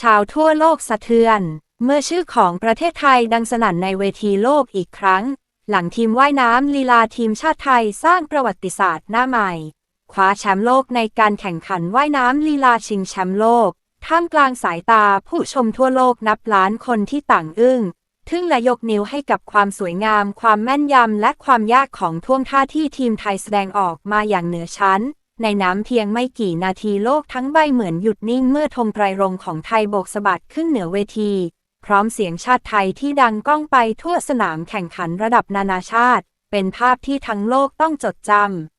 ชาวทั่วโลกสะเทือน เมื่อชื่อของประเทศไทยดังสนั่นในเวทีโลกอีกครั้ง หลังทีมว่ายน้ำลีลาทีมชาติไทยสร้างประวัติศาสตร์หน้าใหม่ คว้าแชมป์โลกในการแข่งขันว่ายน้ำลีลาชิงแชมป์โลก ท่ามกลางสายตาผู้ชมทั่วโลกนับล้านคนที่ต่างอึ้งทึ่งและยกนิ้วให้กับความสวยงาม ความแม่นยำ และความยากของท่วงท่าที่ทีมไทยแสดงออกมาอย่างเหนือชั้น ในน้ำเพียงไม่กี่นาทีโลกทั้งใบเหมือนหยุดนิ่งเมื่อธงไตรรงของไทยโบกสะบัดขึ้นเหนือเวที พร้อมเสียงชาติไทยที่ดังก้องไปทั่วสนามแข่งขันระดับนานาชาติ เป็นภาพที่ทั้งโลกต้องจดจ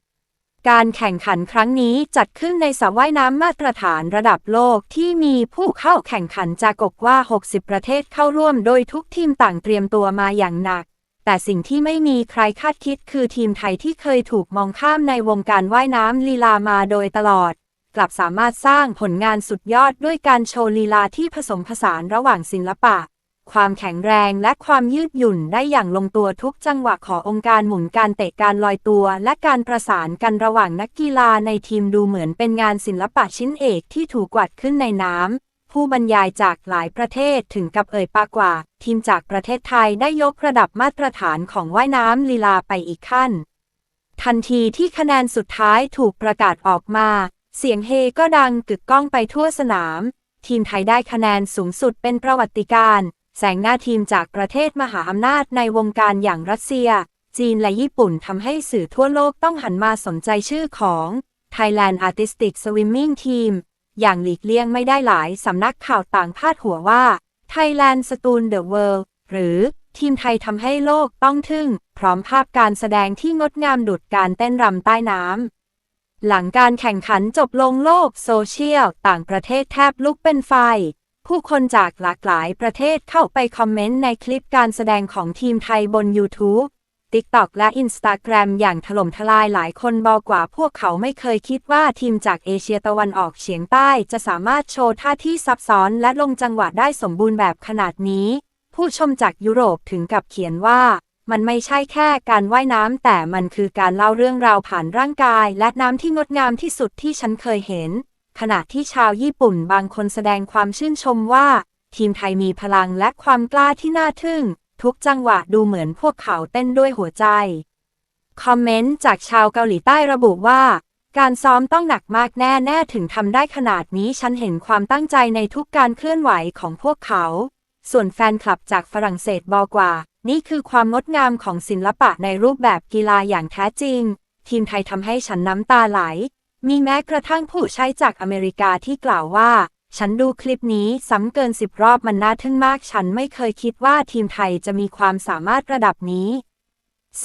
ำ การแข่งขันครั้งนี้จัดขึ้นในสระว่ายน้ำมาตรฐานระดับโลกที่มีผู้เข้าแข่งขันจากกว่า 60 ประเทศเข้าร่วมโดยทุกทีมต่างเตรียมตัวมาอย่างหนัก แต่สิ่งที่ไม่มีใครคาดคิดคือทีมไทยที่เคยถูกมองข้ามในวงการว่ายน้ำลีลามาโดยตลอด กลับสามารถสร้างผลงานสุดยอดด้วยการโชว์ลีลาที่ผสมผสานระหว่างศิลปะ ความแข็งแรงและความยืดหยุ่นได้อย่างลงตัวทุกจังหวะขององค์การหมุนการเตะการลอยตัว และการประสานกันระหว่างนักกีฬาในทีมดูเหมือนเป็นงานศิลปะชิ้นเอกที่ถูกกวาดขึ้นในน้ำ ผู้บรรยายจากหลายประเทศถึงกับเอ่ยปากว่า ทีมจากประเทศไทยได้ยกระดับมาตรฐานของว่ายน้ำลีลาไปอีกขั้น ทันทีที่คะแนนสุดท้ายถูกประกาศออกมา เสียงเฮก็ดังกึกก้องไปทั่วสนาม ทีมไทยได้คะแนนสูงสุดเป็นประวัติการณ์แสงหน้าทีมจากประเทศมหาอำนาจในวงการอย่างรัสเซีย จีนและญี่ปุ่นทำให้สื่อทั่วโลกต้องหันมาสนใจชื่อของ Thailand Artistic Swimming Team อย่างหลีกเลี่ยงไม่ได้หลายสำนักข่าวต่างพาดหัวว่า Thailand s t o o n the World หรือทีมไทยทำให้โลกต้องทึ่ง พร้อมภาพการแสดงที่งดงามดุดการเต้นรำใต้น้ำ หลังการแข่งขันจบลงโลกโซเชียล ต่างประเทศแทบลุกเป็นไฟ ผู้คนจากหลากหลายประเทศเข้าไปคอมเมนต์ในคลิปการแสดงของทีมไทยบน YouTube TikTok และ Instagram อย่างถล่มทลายหลายคนบอกว่าพวกเขาไม่เคยคิดว่าทีมจากเอเชียตะวันออกเฉียงใต้จะสามารถโชว์ท่าที่ซับซ้อนและลงจังหวะได้สมบูรณ์แบบขนาดนี้ ผู้ชมจากยุโรปถึงกับเขียนว่ามันไม่ใช่แค่การว่ายน้ำแต่มันคือการเล่าเรื่องราวผ่านร่างกาย และน้ำที่งดงามที่สุดที่ฉันเคยเห็น ขณะที่ชาวญี่ปุ่นบางคนแสดงความชื่นชมว่า ทีมไทยมีพลังและความกล้าที่น่าทึ่ง ทุกจังหวะดูเหมือนพวกเขาเต้นด้วยหัวใจ คอมเมนต์จากชาวเกาหลีใต้ระบุว่า การซ้อมต้องหนักมากแน่แน่ถึงทำได้ขนาดนี้ฉันเห็นความตั้งใจในทุกการเคลื่อนไหวของพวกเขา ส่วนแฟนคลับจากฝรั่งเศสบอกว่า นี่คือความงดงามของศิลปะในรูปแบบกีฬาอย่างแท้จริง ทีมไทยทำให้ฉันน้ำตาไหล มีแม้กระทั่งผู้ใช้จากอเมริกาที่กล่าวว่า ฉันดูคลิปนี้ซ้ำเกินสิบรอบมันน่าทึ่งมาก ฉันไม่เคยคิดว่าทีมไทยจะมีความสามารถระดับนี้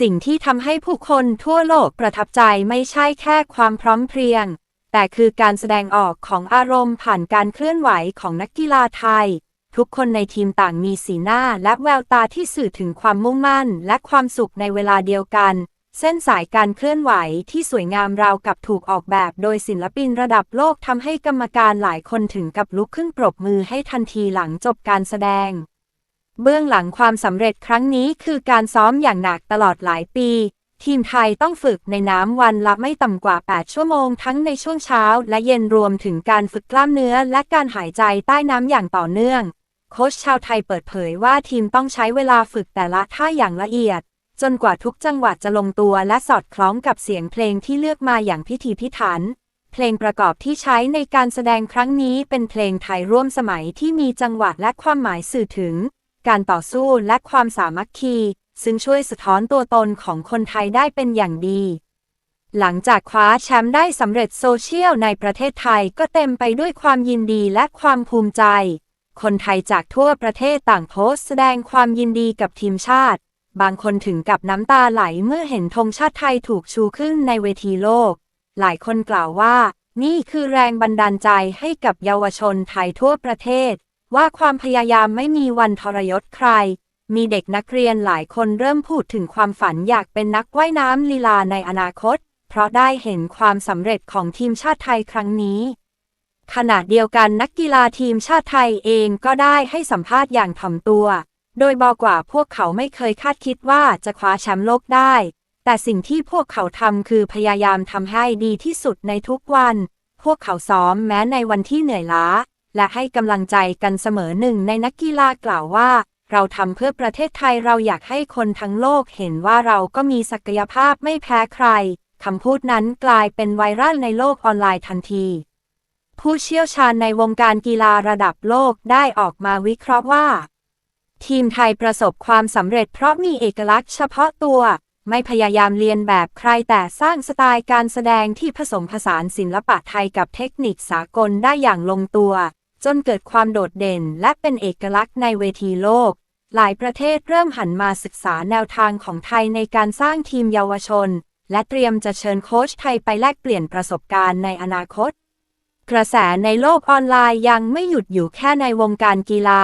สิ่งที่ทำให้ผู้คนทั่วโลกประทับใจไม่ใช่แค่ความพร้อมเพรียง แต่คือการแสดงออกของอารมณ์ผ่านการเคลื่อนไหวของนักกีฬาไทย ทุกคนในทีมต่างมีสีหน้าและแววตาที่สื่อถึงความมุ่งมั่น และความสุขในเวลาเดียวกัน เส้นสายการเคลื่อนไหวที่สวยงามราวกับถูกออกแบบโดยศิลปินระดับโลกทำให้กรรมการหลายคนถึงกับลุกขึ้นปรบมือให้ทันทีหลังจบการแสดง เบื้องหลังความสำเร็จครั้งนี้คือการซ้อมอย่างหนักตลอดหลายปี ทีมไทยต้องฝึกในน้ำวันละไม่ต่ำกว่า 8 ชั่วโมงทั้งในช่วงเช้าและเย็นรวมถึงการฝึกกล้ามเนื้อและการหายใจใต้น้ำอย่างต่อเนื่อง โค้ชชาวไทยเปิดเผยว่าทีมต้องใช้เวลาฝึกแต่ละท่าอย่างละเอียด จนกว่าทุกจังหวะจะลงตัวและสอดคล้องกับเสียงเพลงที่เลือกมาอย่างพิถีพิถัน เพลงประกอบที่ใช้ในการแสดงครั้งนี้เป็นเพลงไทยร่วมสมัยที่มีจังหวะและความหมายสื่อถึง การต่อสู้และความสามัคคี ซึ่งช่วยสะท้อนตัวตนของคนไทยได้เป็นอย่างดี หลังจากคว้าแชมป์ได้สำเร็จโซเชียลในประเทศไทยก็เต็มไปด้วยความยินดีและความภูมิใจ คนไทยจากทั่วประเทศต่างโพสต์แสดงความยินดีกับทีมชาติ บางคนถึงกับน้ำตาไหลเมื่อเห็นธงชาติไทยถูกชูขึ้นในเวทีโลก หลายคนกล่าวว่า นี่คือแรงบันดาลใจให้กับเยาวชนไทยทั่วประเทศ ว่าความพยายามไม่มีวันทรยศใคร มีเด็กนักเรียนหลายคนเริ่มพูดถึงความฝันอยากเป็นนักว่ายน้ำลีลาในอนาคต เพราะได้เห็นความสำเร็จของทีมชาติไทยครั้งนี้ขณะเดียวกันนักกีฬาทีมชาติไทยเองก็ได้ให้สัมภาษณ์อย่างถ่อมตัว โดยบอกว่าพวกเขาไม่เคยคาดคิดว่าจะคว้าแชมป์โลกได้ แต่สิ่งที่พวกเขาทำคือพยายามทำให้ดีที่สุดในทุกวัน พวกเขาซ้อมแม้ในวันที่เหนื่อยล้า และให้กำลังใจกันเสมอหนึ่งในนักกีฬากล่าวว่า เราทำเพื่อประเทศไทยเราอยากให้คนทั้งโลกเห็นว่าเราก็มีศักยภาพไม่แพ้ใครคำพูดนั้นกลายเป็นไวรัลในโลกออนไลน์ทันที ผู้เชี่ยวชาญในวงการกีฬาระดับโลกได้ออกมาวิเคราะห์ว่า ทีมไทยประสบความสำเร็จเพราะมีเอกลักษณ์เฉพาะตัว ไม่พยายามเลียนแบบใครแต่สร้างสไตล์การแสดงที่ผสมผสานศิลปะไทยกับเทคนิคสากลได้อย่างลงตัว จนเกิดความโดดเด่นและเป็นเอกลักษณ์ในเวทีโลก หลายประเทศเริ่มหันมาศึกษาแนวทางของไทยในการสร้างทีมเยาวชน และเตรียมจะเชิญโค้ชไทยไปแลกเปลี่ยนประสบการณ์ในอนาคต กระแสในโลกออนไลน์ยังไม่หยุดอยู่แค่ในวงการกีฬา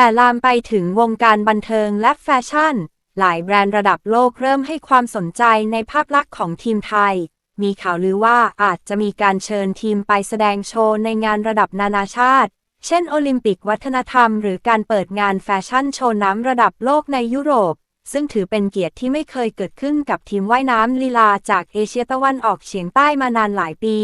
แต่ลามไปถึงวงการบันเทิงและแฟชั่น หลายแบรนด์ระดับโลกเริ่มให้ความสนใจในภาพลักษณ์ของทีมไทย มีข่าวลือว่าอาจจะมีการเชิญทีมไปแสดงโชว์ในงานระดับนานาชาติ เช่นโอลิมปิกวัฒนธรรมหรือการเปิดงานแฟชั่นโชว์น้ำระดับโลกในยุโรป ซึ่งถือเป็นเกียรติที่ไม่เคยเกิดขึ้นกับทีมว่ายน้ำลีลาจากเอเชียตะวันออกเฉียงใต้มานานหลายปี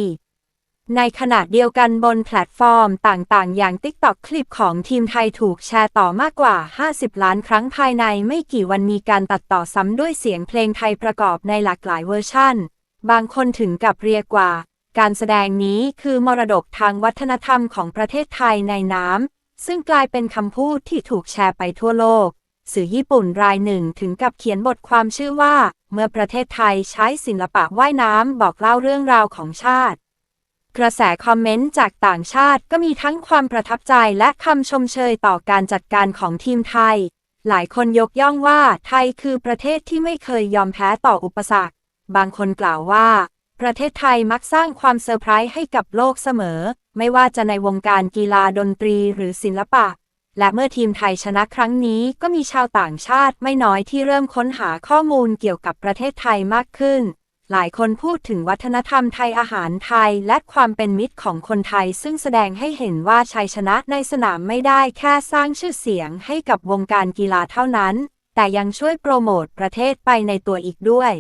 ในขณะเดียวกันบนแพลตฟอร์มต่างๆ อย่าง TikTok คลิปของทีมไทยถูกแชร์ต่อมากกว่า 50 ล้านครั้งภายในไม่กี่วันมีการตัดต่อซ้ำด้วยเสียงเพลงไทยประกอบในหลากหลายเวอร์ชันบางคนถึงกับเรียกว่า การแสดงนี้คือมรดกทางวัฒนธรรมของประเทศไทยในน้ำ ซึ่งกลายเป็นคำพูดที่ถูกแชร์ไปทั่วโลก สื่อญี่ปุ่นรายหนึ่งถึงกับเขียนบทความชื่อว่า เมื่อประเทศไทยใช้ศิลปะว่ายน้ำบอกเล่าเรื่องราวของชาติ กระแสคอมเมนต์จากต่างชาติก็มีทั้งความประทับใจและคำชมเชยต่อการจัดการของทีมไทย หลายคนยกย่องว่าไทยคือประเทศที่ไม่เคยยอมแพ้ต่ออุปสรรค บางคนกล่าวว่า ประเทศไทยมักสร้างความเซอร์ไพรส์ให้กับโลกเสมอ ไม่ว่าจะในวงการกีฬาดนตรีหรือศิลปะ และเมื่อทีมไทยชนะครั้งนี้ก็มีชาวต่างชาติไม่น้อยที่เริ่มค้นหาข้อมูลเกี่ยวกับประเทศไทยมากขึ้น หลายคนพูดถึงวัฒนธรรมไทยอาหารไทยและความเป็นมิตรของคนไทย ซึ่งแสดงให้เห็นว่าชัยชนะในสนามไม่ได้แค่สร้างชื่อเสียงให้กับวงการกีฬาเท่านั้น แต่ยังช่วยโปรโมทประเทศไปในตัวอีกด้วย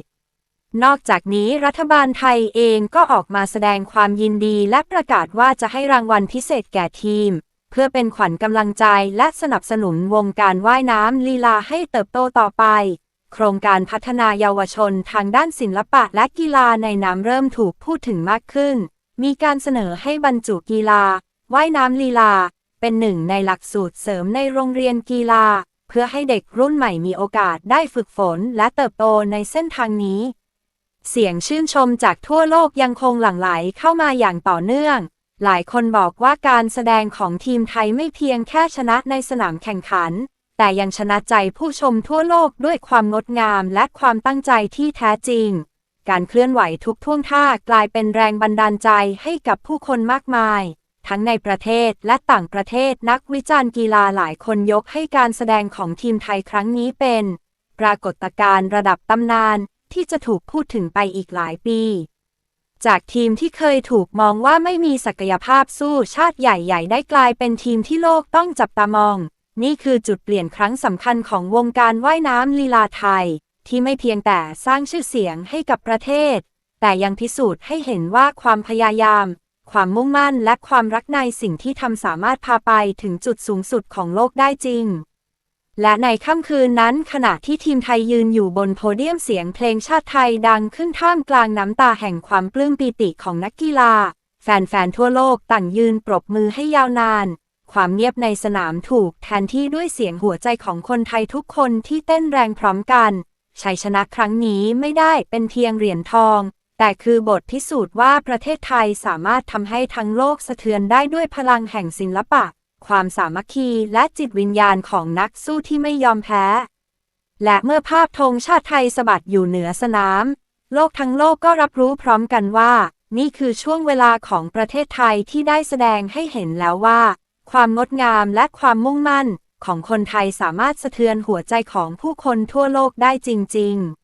นอกจากนี้รัฐบาลไทยเองก็ออกมาแสดงความยินดีและประกาศว่าจะให้รางวัลพิเศษแก่ทีม เพื่อเป็นขวัญกำลังใจและสนับสนุนวงการว่ายน้ำลีลาให้เติบโตต่อไป โครงการพัฒนาเยาวชนทางด้านศิลปะและกีฬาในน้ำเริ่มถูกพูดถึงมากขึ้น มีการเสนอให้บรรจุกีฬา ว่ายน้ำลีลา เป็นหนึ่งในหลักสูตรเสริมในโรงเรียนกีฬา เพื่อให้เด็กรุ่นใหม่มีโอกาสได้ฝึกฝนและเติบโตในเส้นทางนี้ เสียงชื่นชมจากทั่วโลกยังคงหลั่งไหลเข้ามาอย่างต่อเนื่อง หลายคนบอกว่าการแสดงของทีมไทยไม่เพียงแค่ชนะในสนามแข่งขัน แต่ยังชนะใจผู้ชมทั่วโลกด้วยความงดงามและความตั้งใจที่แท้จริง การเคลื่อนไหวทุกท่วงท่ากลายเป็นแรงบันดาลใจให้กับผู้คนมากมาย ทั้งในประเทศและต่างประเทศนักวิจารณ์กีฬาหลายคนยกให้การแสดงของทีมไทยครั้งนี้เป็น ปรากฏการณ์ระดับตำนานที่จะถูกพูดถึงไปอีกหลายปี จากทีมที่เคยถูกมองว่าไม่มีศักยภาพสู้ชาติใหญ่ ๆ ได้กลายเป็นทีมที่โลกต้องจับตามอง นี่คือจุดเปลี่ยนครั้งสำคัญของวงการว่ายน้ำลีลาไทย ที่ไม่เพียงแต่สร้างชื่อเสียงให้กับประเทศ แต่ยังพิสูจน์ให้เห็นว่าความพยายาม ความมุ่งมั่นและความรักในสิ่งที่ทำสามารถพาไปถึงจุดสูงสุดของโลกได้จริง และในค่ำคืนนั้นขณะที่ทีมไทยยืนอยู่บนโพเดียมเสียงเพลงชาติไทยดังขึ้นท่ามกลางน้ำตาแห่งความปลื้มปีติของนักกีฬา แฟนๆทั่วโลกต่างยืนปรบมือให้ยาวนาน ความเงียบในสนามถูกแทนที่ด้วยเสียงหัวใจของคนไทยทุกคนที่เต้นแรงพร้อมกัน ชัยชนะครั้งนี้ไม่ได้เป็นเพียงเหรียญทอง แต่คือบทพิสูจน์ว่าประเทศไทยสามารถทำให้ทั้งโลกสะเทือนได้ด้วยพลังแห่งศิลปะ ความสามัคคีและจิตวิญญาณของนักสู้ที่ไม่ยอมแพ้ และเมื่อภาพธงชาติไทยสะบัดอยู่เหนือสนาม โลกทั้งโลกก็รับรู้พร้อมกันว่า นี่คือช่วงเวลาของประเทศไทยที่ได้แสดงให้เห็นแล้วว่า ความงดงามและความมุ่งมั่นของคนไทยสามารถสะเทือนหัวใจของผู้คนทั่วโลกได้จริง ๆ